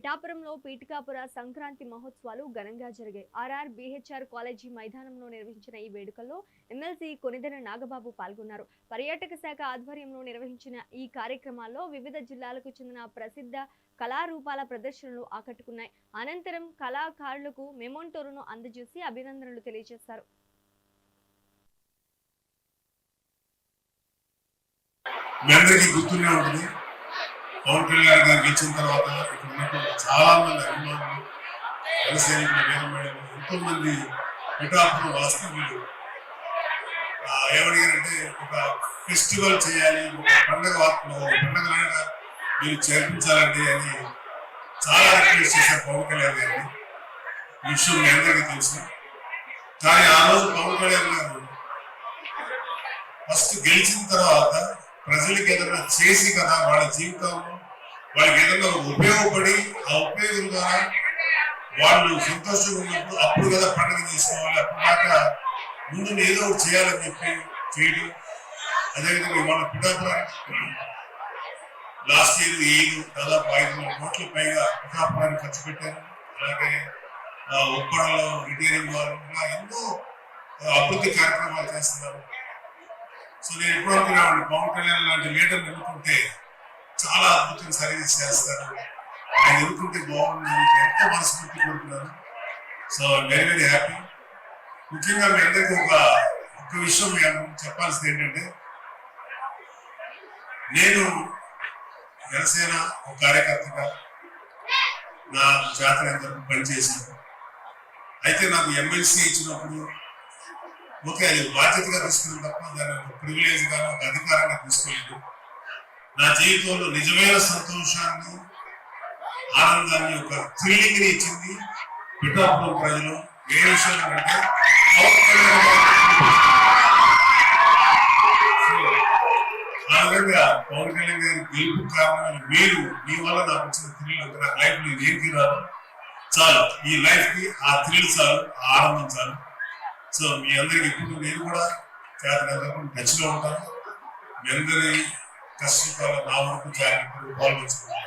పిఠాపురంలో పీఠికాపుర సంక్రాంతి మహోత్సవాలు ఘనంగా జరిగాయి. ఆర్ఆర్ బీహెచ్ఆర్ కాలేజీ మైదానంలో నిర్వహించిన ఈ వేడుకల్లో ఎమ్మెల్సీ కొనిదెన నాగబాబు పాల్గొన్నారు. పర్యాటక శాఖ ఆధ్వర్యంలో నిర్వహించిన ఈ కార్యక్రమాల్లో వివిధ జిల్లాలకు చెందిన ప్రసిద్ధ కళారూపాల ప్రదర్శనలు ఆకట్టుకున్నాయి. అనంతరం కళాకారులకు మెమోంటోరును అందజేసి అభినందనలు తెలియజేశారు. మీ అందరికీ గుర్తునే ఉంటుంది. పవన్ కళ్యాణ్ గారికి గెలిచిన తర్వాత ఇక్కడ ఉన్నటువంటి చాలా మంది అభిమానులు జనసైనికులు వీరమహిళలు ఎంతో మంది పిఠాపురం వాస్తవ్యులు ఏమడిగారంటే ఒక ఫెస్టివల్ చేయాలి ఒక పండగ పండుగ పండగ లాగా మీరు చేర్పించాలండి అని చాలా రిక్వెస్ట్ చేశారు పవన్ కళ్యాణ్ గారిని. ఈ విషయం మీ అందరికీ తెలుసు. కానీ ఆ రోజు పవన్ కళ్యాణ్ గారు ఫస్ట్ గెలిచిన తర్వాత ప్రజలకు ఏదైనా చేసి కదా వాళ్ళ జీవితంలో వాళ్ళకి ఏదైనా ఉపయోగపడి ఆ ఉపయోగం ద్వారా వాళ్ళు సంతోషంగా ఉన్నప్పుడు అప్పుడు కదా పండుగ చేసుకోవాలి అప్పుడు దాకా ముందు ఏదో ఒకటి చేయాలని చెప్పి చేయడం. అదేవిధంగా ఇవాళ పిఠాపురానికి లాస్ట్ ఇయర్ ఏడు దాదాపు ఐదు వందల కోట్ల పైగా పిఠాపురానికి ఖర్చు పెట్టారు అలాగే ఆ, ఉప్పాడలో రిటైరింగ్ వారు ఇలా ఎన్నో అభివృద్ధి కార్యక్రమాలు చేస్తున్నారు. సో నేను ఎప్పుడు ఆవిడ పవన్ కళ్యాణ్ లాంటి లీడర్ ఎన్నుకుంటే చాలా అద్భుతంగా సర్వీస్ చేస్తారు ఆయన ఎన్నుకుంటే బాగుంది ఎంతో మనస్ఫూర్తి కోరుకున్నాను. సో వెరీ వెరీ హ్యాపీ ముఖ్యంగా మీ అందరికీ ఒక ఒక విషయం మేము చెప్పాల్సింది ఏంటంటే నేను జనసేన ఒక కార్యకర్తగా నా జాతర ఎంత పనిచేసాను అయితే నాకు ఎమ్మెల్సీ ఇచ్చినప్పుడు ఓకే అది బాధ్యతగా తీసుకుని తప్ప దాన్ని ఒక ప్రివిలేజ్ గాను ఒక అధికారంగా తీసుకోలేదు. నా జీవితంలో నిజమైన సంతోషాన్ని ఆనందాన్ని ఒక థ్రిల్లింగ్ని ఇచ్చింది పిఠాపురం ప్రజలు. ఏ విషయం అంటే పవన్ కళ్యాణ్ ఆ విధంగా పవన్ కళ్యాణ్ గారి గెలుపు కారణమైన మీరు మీ వల్ల నాకు వచ్చిన థ్రిల్ అంటే నాకు లైఫ్ నేను ఏం రాదు. చాలు ఈ లైఫ్కి ఆ థ్రిల్ చాలు ఆ ఆనందం చాలు. సో మీ అందరికి ఎప్పుడు నేను కూడా చేతనందరూ టచ్లో ఉంటాను. మీ అందరి కష్టకాల నా వరకు జాగ్రత్తలు పాల్గొంచుకుంటున్నాను